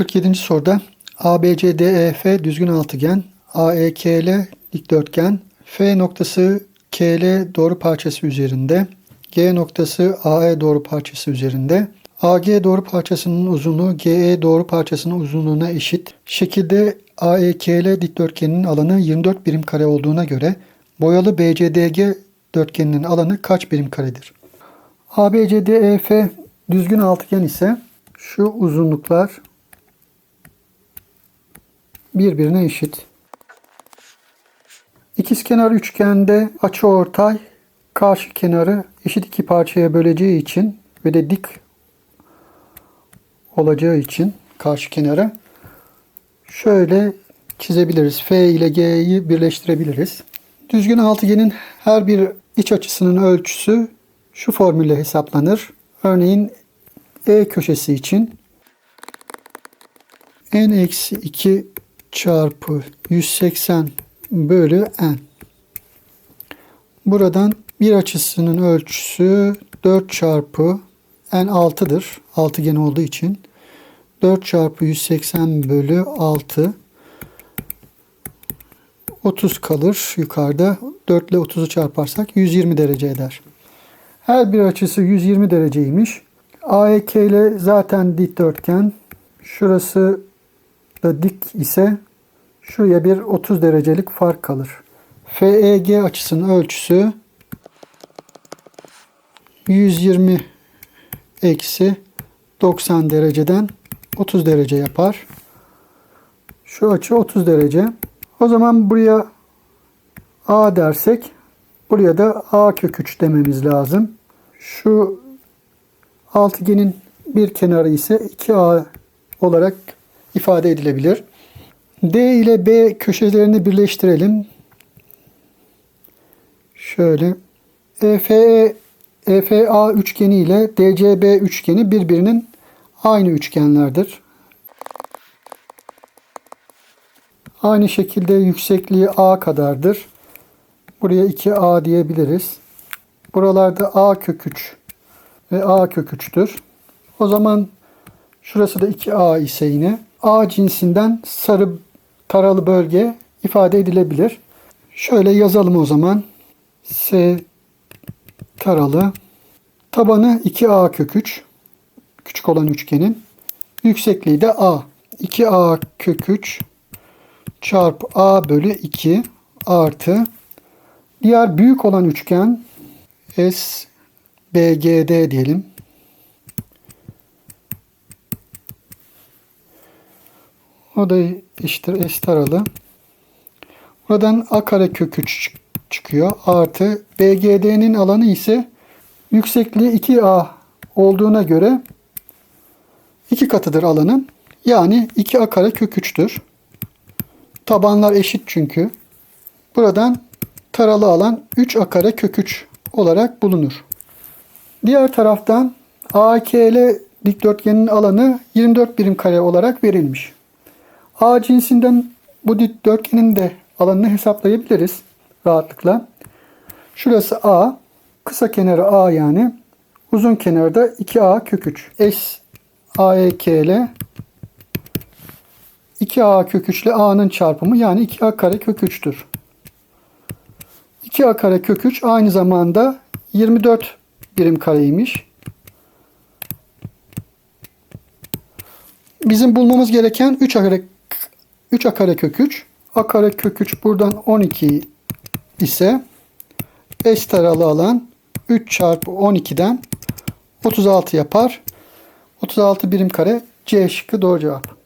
47. soruda ABCDEF düzgün altıgen, AEKL dikdörtgen, F noktası KL doğru parçası üzerinde, G noktası AE doğru parçası üzerinde, AG doğru parçasının uzunluğu GE doğru parçasının uzunluğuna eşit. Şekilde AEKL dikdörtgeninin alanı 24 birim kare olduğuna göre boyalı BCDG dörtgeninin alanı kaç birim karedir? ABCDEF düzgün altıgen ise şu uzunluklar birbirine eşit. İkizkenar üçgende açıortay karşı kenarı eşit iki parçaya böleceği için ve de dik olacağı için karşı kenara şöyle çizebiliriz. F ile G'yi birleştirebiliriz. Düzgün altıgenin her bir iç açısının ölçüsü şu formülle hesaplanır. Örneğin E köşesi için n eksi 2 çarpı 180 bölü n. Buradan bir açısının ölçüsü 4 çarpı n 6'dır. Altıgen olduğu için. 4 çarpı 180 bölü 6 30 kalır yukarıda. 4 ile 30'u çarparsak 120 derece eder. Her bir açısı 120 dereceymiş. AEK ile zaten dikdörtgen. Şurası da dik ise şuraya bir 30 derecelik fark kalır. FEG açısının ölçüsü 120 eksi 90 dereceden 30 derece yapar. Şu açı 30 derece. O zaman buraya A dersek buraya da A kök 3 dememiz lazım. Şu altıgenin bir kenarı ise 2A olarak ifade edilebilir. D ile B köşelerini birleştirelim. Şöyle EFE EFA üçgeni ile DCB üçgeni birbirinin aynı üçgenlerdir. Aynı şekilde yüksekliği A kadardır. Buraya 2A diyebiliriz. Buralarda A kök 3 ve A kök 3'tür. O zaman şurası da 2A ise yine A cinsinden sarı taralı bölge ifade edilebilir. Şöyle yazalım o zaman. S taralı. Tabanı 2A kök 3. Küçük olan üçgenin. Yüksekliği de A. 2A kök 3 çarpı A bölü 2 artı diğer büyük olan üçgen S BGD diyelim. O da eşittir S taralı. Buradan A kare kök 3 çıkıyor. Artı BGD'nin alanı ise yüksekliği 2A olduğuna göre 2 katıdır alanın. Yani 2A kare kök 3'tür. Tabanlar eşit çünkü. Buradan taralı alan 3A kare kök 3 olarak bulunur. Diğer taraftan AKL dikdörtgenin alanı 24 birim kare olarak verilmiş. A cinsinden bu dikdörtgenin de alanını hesaplayabiliriz rahatlıkla. Şurası A. Kısa kenarı A yani. Uzun kenarı da 2A kök 3. S AEKL 2A kök 3 ile A'nın çarpımı yani 2A kare kök 3'tür. 2A kare kök 3 aynı zamanda 24 birim kareymiş. Bizim bulmamız gereken 3 A kare 3 A kare kök 3. A kare kök 3 buradan 12 ise S taralı alan 3 çarpı 12'den 36 yapar. 36 birim kare C şıkkı doğru cevap.